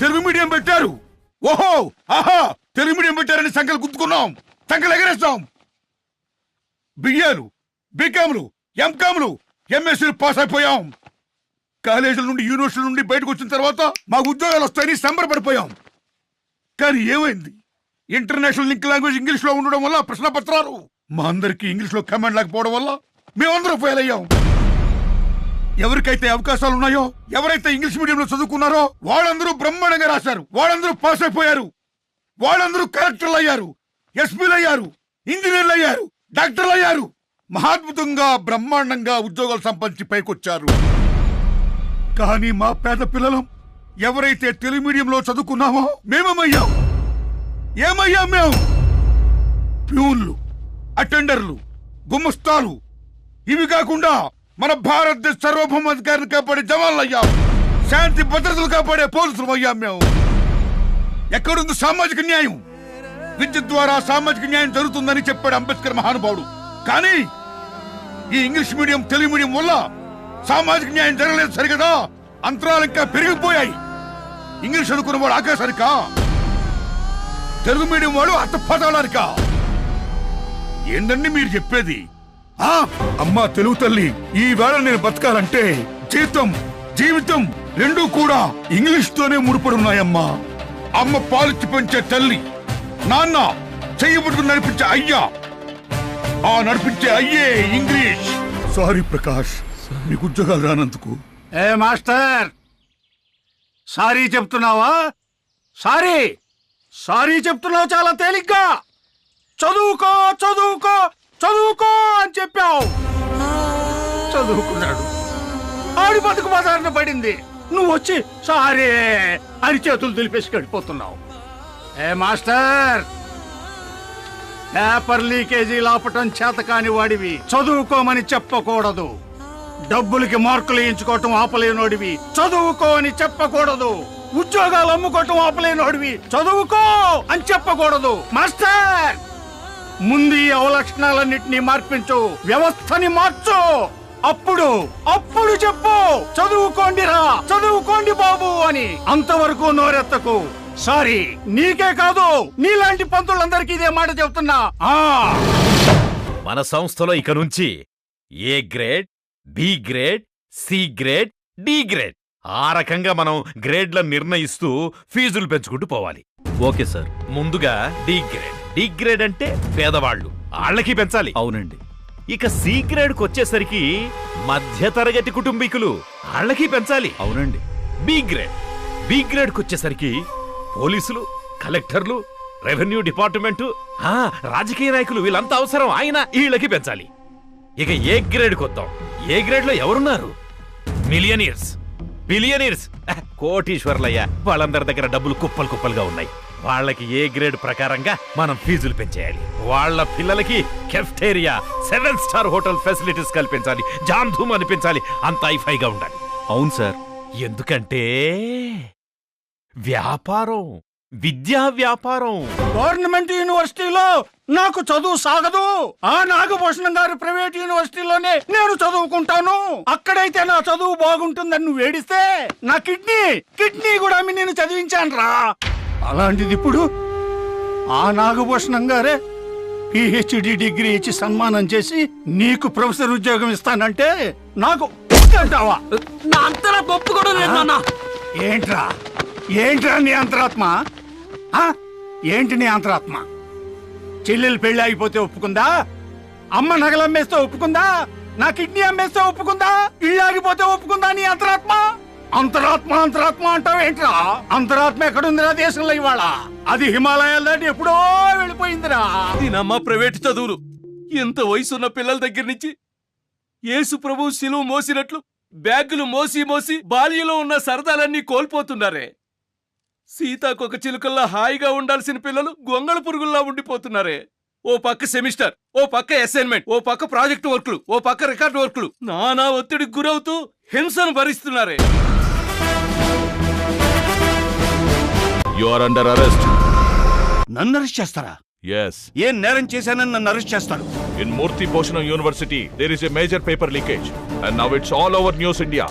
Telugu medium పెట్టారు. ఓహో ఆహా తెలుగు మీడియం పెట్టారని సంఖ్యలు గుర్తుకున్నాం. సంఖ్యలు ఎగరేస్తాం. బిఏలు బీకామ్లు ఎంకామ్లు ఎంఎస్సీలు పాస్ అయిపోయాం. కాలేజీల నుండి యూనివర్సిటీ నుండి బయటకు వచ్చిన తర్వాత మాకు ఉద్యోగాలు వస్తాయని సంబరపడిపోయాం. కానీ ఏమైంది? ఇంటర్నేషనల్ లింక్ లాంగ్వేజ్ ఇంగ్లీష్లో ఉండడం వల్ల ప్రశ్న పత్రాలు మా అందరికి ఇంగ్లీష్లో కమాండ్ లేకపోవడం వల్ల మేమందరం ఫెయిల్ అయ్యాం. ఎవరికైతే అవకాశాలు ఉన్నాయో ఎవరైతే ఇంగ్లీష్ మీడియంలో చదువుకున్నారో వాళ్ళందరూ బ్రహ్మాండంగా రాశారు. వాళ్ళందరూ పాస్ అయిపోయారు. వాళ్ళందరూ కలెక్టర్లు అయ్యారు ఎస్పీలు అయ్యారు ఇంజనీర్లు అయ్యారు డాక్టర్లు అయ్యారు మహాద్భుతంగా బ్రహ్మాండంగా ఉద్యోగాలు సంపాదించి పైకొచ్చారు. కానీ మా పేద పిల్లలం ఎవరైతే తెలుగు మీడియంలో చదువుకున్నామో మేమేమయ్యాం? ఏమయ్యాం మేము? ప్యూన్లు అటెండర్లు గుమ్మస్తాలు ఇవి కాకుండా మన భారతదేశ సర్వభౌమాధికారిని కాపాడే జవాన్లు అయ్యాం శాంతి భద్రతలు కాపాడే పోలీసులు అయ్యాం మేము. ఎక్కడుంది సామాజిక న్యాయం? విద్య ద్వారా సామాజిక న్యాయం జరుగుతుందని చెప్పాడు అంబేద్కర్ మహానుభావుడు. కానీ ఈ ఇంగ్లీష్ మీడియం తెలుగు మీడియం వల్ల సామాజిక న్యాయం జరగలేదు సరిగదా? అంతరాలు ఇంకా పెరిగిపోయాయి. ఇంగ్లీష్ చదువుకున్న వాడు ఆకాశానికా? తెలుగు మీడియం వాడు అత్తపదాలానికా ఏందండి మీరు చెప్పేది? అమ్మా తెలుగు తల్లి ఈ వేళ నేను బతకాలంటే జీతం జీవితం రెండూ కూడా ఇంగ్లీష్ తోనే ముడిపడున్నాయమ్మా. అమ్మ పాలిచ్చి పెంచే తల్లి నాన్న చెయ్యబడుకుని నడిపించే అయ్యా. ఆ నడిపించే అయ్యే ఇంగ్లీష్. సారీ ప్రకాష్ మీకు ఉద్యోగాలు రానందుకు. ఏ మాస్టర్! సారీ చెప్తున్నావా? సారీ! సారీ చెప్తున్నావు చాలా తేలిగ్గా. చదువుకో చదువుకో! చదువుకో అని చెప్పావు. చదువుకున్నాడు. ఆడి బతుకు బజారిన పడింది. నువ్వు వచ్చి సారే అని చేతులు తెలిపేసి గడిపోతున్నావు. ఏ మాస్టర్? పేపర్ లీకేజీ లాపటం చేత కాని వాడివి. చదువుకోమని చెప్పకూడదు. డబ్బులకి మార్కులు వేయించుకోవటం ఆపలేనోడివి. చదువుకో అని చెప్పకూడదు. ఉద్యోగాలు అమ్ముకోవటం ఆపలేనోడివి. చదువుకో అని చెప్పకూడదు. మాస్టర్! ముందు ఈ అవలక్షణాలన్నింటినీ మార్పించు. వ్యవస్థని మార్చు. అప్పుడు అప్పుడు చెప్పు. చదువుకోండిరా చదువుకోండి బాబు అని అంతవరకు నోరెత్తకు. సారీ నీకే కాదు. నీలాంటి పంతులందరికీ ఇదే మాట చెప్తున్నా. ఆ! మన సంస్థలో ఇక నుంచి A grade B grade C grade D grade ఆ రకంగా మనం గ్రేడ్లను నిర్ణయిస్తూ ఫీజులు పెంచుకుంటూ పోవాలి. Okay sir. ముందుగా డి గ్రేడ్. డి గ్రేడ్ అంటే పేదవాళ్ళు. వాళ్ళకి పెంచాలి. అవునండి. ఇక సి గ్రేడ్కి వచ్చేసరికి మధ్యతరగతి కుటుంబీకులు వాళ్ళకి పెంచాలి. అవునండి. బి గ్రేడ్ బి గ్రేడ్కి వచ్చేసరికి పోలీసులు కలెక్టర్లు రెవెన్యూ డిపార్ట్మెంటు ఆ, రాజకీయ నాయకులు వీళ్ళంతా అవసరం. ఆయన వీళ్ళకి పెంచాలి. ఇక ఏ గ్రేడ్కి వద్దాం. ఏ గ్రేడ్లో ఎవరున్నారు? మిలియనీర్స్ బిలియనీర్స్ కోటీశ్వర్లయ్యా. వాళ్ళందరి దగ్గర డబ్బులు కుప్పలు కుప్పలుగా ఉన్నాయి. వాళ్ళకి ఏ గ్రేడ్ ప్రకారంగా మనం ఫీజులు పెంచేయాలి? వాళ్ళ పిల్లలకి cafeteria seven star hotel facilities కల్పించాలి జామ్ ధూమ్ అనిపించాలి అంత ఐఫైగా ఉండాలి. అవును సార్. ఎందుకంటే వ్యాపారం విద్యా వ్యాపారం. గవర్నమెంట్ యూనివర్సిటీలో నాకు చదువు సాగదు. ఆ నాగభూషణం గారి ప్రైవేట్ యూనివర్సిటీలోనే నేను చదువుకుంటాను. అక్కడైతే నా చదువు బాగుంటుందని నువ్వు ఏడిస్తే నా కిడ్నీ కిడ్నీ కూడా నేను చదివించాను రా అలాంటిది ఇప్పుడు? ఆ నాగభూషణం గారే పిహెచ్డి డిగ్రీ ఇచ్చి సన్మానం చేసి నీకు ప్రొఫెసర్ ఉద్యోగం ఇస్తానంటే నాకు అంటావా నా గొప్ప కూడా లేదు నాన్న. ఏంట్రా? ఏంట్రా నీ అంతరాత్మ? ఆ? ఏంటి నీ అంతరాత్మ? చెల్లెలు పెళ్ళి ఆగిపోతే ఒప్పుకుందా? అమ్మ నగలు అమ్మేస్తే ఒప్పుకుందా? నా కిడ్నీ అమ్మేస్తే ఒప్పుకుందా? ఇల్లు ఆగిపోతే ఒప్పుకుందా నీ అంతరాత్మ? అంతరాత్మ అంతరాత్మ అంటావు ఏంట్రా? అంతరాత్మ ఎక్కడుందిరా దేశంలో ఇవాళ? అది హిమాలయాల దాటి ఎప్పుడో వెళ్ళిపోయిందిరా. దీనమ్మ ప్రైవేట్ చదువులు. ఇంత వయసున్న పిల్లల దగ్గర నుంచి యేసు ప్రభు శిలువ మోసినట్లు బ్యాగులు మోసి మోసి బాల్యంలో ఉన్న సరదాలన్నీ కోల్పోతున్నారే. సీతాకొక చిలుకల్లా హాయిగా ఉండాల్సిన పిల్లలు గొంగళ పురుగుల్లా ఉండిపోతున్నారే. ఓ పక్క సెమిస్టర్ ఓ పక్క అసైన్మెంట్ ఓ పక్క ప్రాజెక్ట్ వర్క్లు ఓ పక్క రికార్డ్ వర్క్లు నానా ఒత్తిడికి గురవుతూ హింసను భరిస్తున్నారే. యు ఆర్ అండర్ అరెస్ట్ నన్ను అరెస్ట్ చేస్తారా? ఎస్ ఏం నేరం చేశానని నన్ను అరెస్ట్ చేస్తారు? In Murthy Bhushanam university there is a major paper leakage and now it's all over news India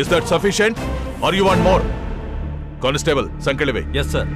is that sufficient or you want more constable సంకెళ్ళివే yes sir